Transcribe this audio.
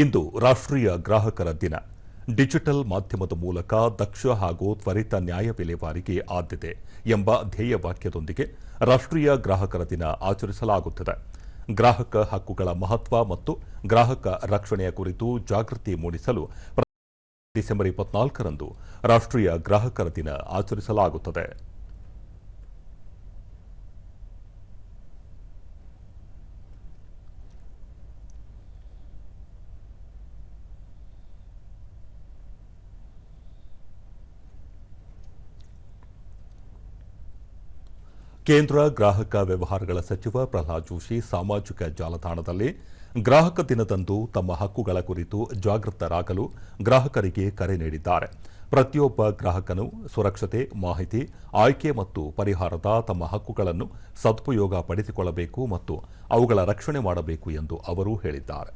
ಇಂದು ರಾಷ್ಟ್ರೀಯ ಗ್ರಾಹಕರ ದಿನ. ಡಿಜಿಟಲ್ ಮಾಧ್ಯಮದ ಮೂಲಕ ದಕ್ಷ ಹಾಗೂ ತ್ವರಿತ ನ್ಯಾಯ ವಿಲೇವಾರಿಗೆ ಆದ್ಯತೆ ಎಂಬ ಧ್ಯೇಯ ವಾಕ್ಯದೊಂದಿಗೆ ರಾಷ್ಟ್ರೀಯ ಗ್ರಾಹಕರ ದಿನ ಆಚರಿಸಲಾಗುತ್ತದೆ. ಗ್ರಾಹಕ ಹಕ್ಕುಗಳ ಮಹತ್ವ ಮತ್ತು ಗ್ರಾಹಕ ರಕ್ಷಣೆಯ ಕುರಿತು ಜಾಗೃತಿ ಮೂಡಿಸಲು ಡಿಸೆಂಬರ್ ಇಪ್ಪತ್ನಾಲ್ಕರಂದು ರಾಷ್ಟ್ರೀಯ ಗ್ರಾಹಕರ ದಿನ ಆಚರಿಸಲಾಗುತ್ತದೆ. ಕೇಂದ್ರ ಗ್ರಾಹಕ ವ್ಯವಹಾರಗಳ ಸಚಿವ ಪ್ರಹ್ಲಾದ್ ಜೋಶಿ ಸಾಮಾಜಿಕ ಜಾಲತಾಣದಲ್ಲಿ ಗ್ರಾಹಕ ದಿನದಂದು ತಮ್ಮ ಹಕ್ಕುಗಳ ಕುರಿತು ಜಾಗೃತರಾಗಲು ಗ್ರಾಹಕರಿಗೆ ಕರೆ ನೀಡಿದ್ದಾರೆ. ಪ್ರತಿಯೊಬ್ಬ ಗ್ರಾಹಕನು ಸುರಕ್ಷತೆ, ಮಾಹಿತಿ, ಆಯ್ಕೆ ಮತ್ತು ಪರಿಹಾರದ ತಮ್ಮ ಹಕ್ಕುಗಳನ್ನು ಸದುಪಯೋಗ ಪಡಿಸಿಕೊಳ್ಳಬೇಕು ಮತ್ತು ಅವುಗಳ ರಕ್ಷಣೆ ಮಾಡಬೇಕು ಎಂದು ಅವರು ಹೇಳಿದ್ದಾರೆ.